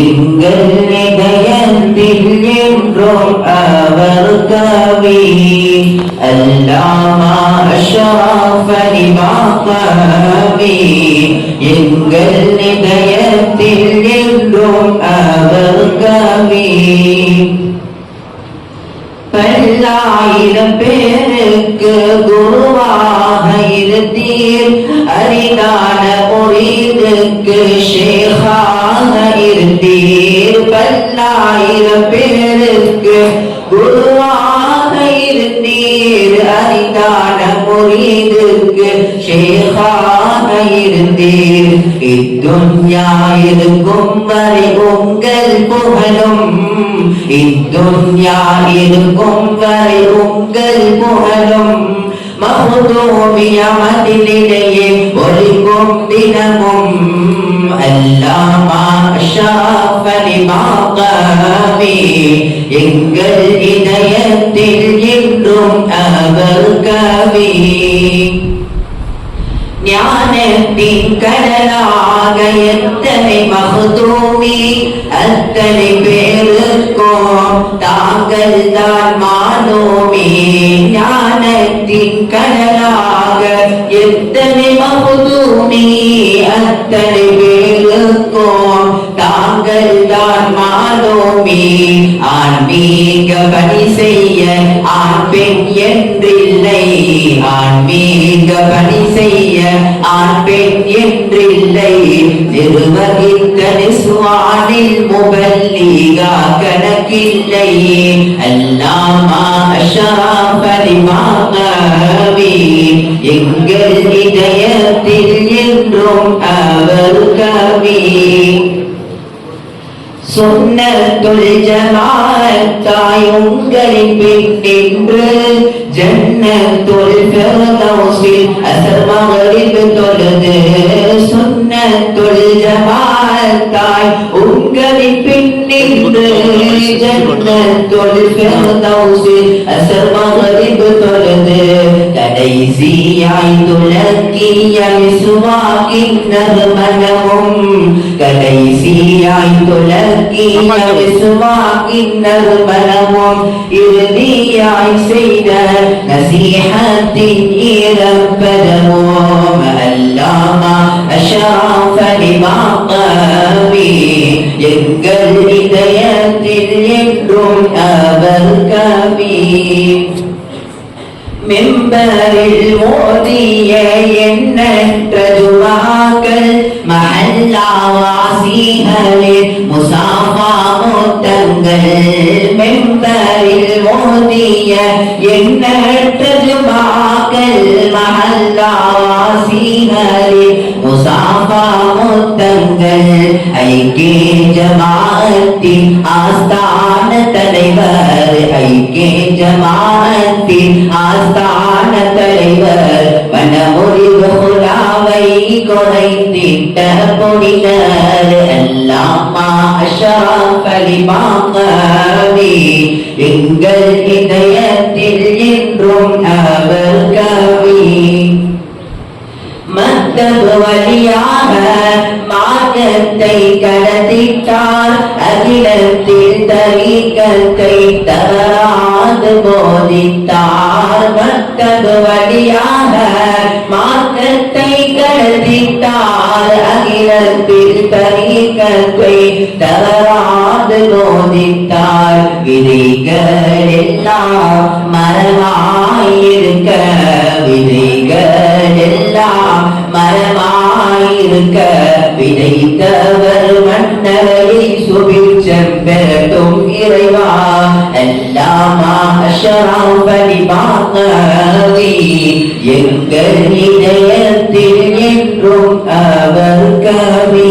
எங்கள் இதயத்தில் என்றும் அவர் கவி அல்லாமா அஷாஃபலி மாகவி எங்கள் இதயத்தில் என்றும் அவர் கவி பல்லாயிரம் பேருக்கு குருவாக இருந்தீர் இருந்தீர் பல்லாயிரம் பேருக்கு குருவாக இருந்தீர் அரிதான மொழிதுக்கு ஷேகாக இருந்தீர் இத்துன்யா இருக்கும் வரை உங்கள் புகழும் இத்துன்யா இருக்கும் வரை உங்கள் புகழும் மகுதூமிய மதிலிடையே ஒலிக்கும் தினமும் அல்லாமா ஷாஃபலி மாகாமி எங்கள் இதயத்தில் என்றும் அவர் கவி. ஞானத்தின் கடலாக எத்தனை மகதூமி அத்தனை பேருக்கும் தாங்கள் தான் மானோமி. ஞானத்தின் கடலாக எத்தனை மகதூமி அத்தனை தாங்கள் தான் ஆன்மீக பணி செய்ய ஆண் பெண் என்றில்லை. ஆன்மீக பணி செய்ய ஆண் பெண் என்றில்லை. நிர்வகித்த நிஸ்வானில் முபல்லிகா கணக்கில்லையே அல்லாமா அஷாஃபலி மாகவி சுன்னத்துல் ஜமாத்தாய் உங்களின் பின் நின்று ஜன்னத்துல் ஃபிர்தௌஸில் அசர் மகரிப் தொழுது. சுன்னத்துல் ஜமாத்தாய் உங்களின் பின் நின்று ஜன்னத்துல் ஃபிர்தௌஸில் அசர் மகரிப் தொழுது. கடைசியாய் துலக்கிய விசுவாக்கின் நறுமணமும் கடைசியாய் துலக்கிய விசுவாக்கின் நறுமணமும் இறுதியாய் செய்த நசீஹத்தின் ஈரப்பதமும் அல்லாமா அஷாஃப லிமாகவி எங்கள் இதயத்தில் என்றும் அவர் கவி மெம்பரில் மோதிய மஹல்லாவாசிகளில் முசாஃபா முத்தங்கள் மெம்பரில் மோதிய எண்ணற்றது துவாக்கள் மஹல்லாவாசிகளில் முசாஃபா முத்தங்கள் ஐக்கிய ஜமாத்தின் ஆஸ்தான தலைவர் ஐக்கிய ஜமாத்தின் ஆஸ்தான தலைவர் வனமுறிவு குலாவை கொடைத்திட்ட அஷராஃப் எங்கள் இதயத்தில் என்றும் அவர் கவி. மத்தபு வழியாக மார்க்கத்தை கடத்திட்டார். அகிலத்தில் தரீக்கத்தை தவறாது போதித்தார். மத்தபு வழியாக மார்க்கத்தை கடத்திட்டார். அகிலத்தில் தரீக்கத்தை தவறாது போதித்தார் விதைகள் எல்லாம் மரமாயிருக்க விதைகள் எல்லாம் மரமாயிருக்க விதைத்தவர் மன்னரை சுபிச்சம் பெறட்டும் இறைவா எல்லாமா அஷராம் பணிபாங்கி எங்கள் இதயத்தில் என்றும் அவர் கவி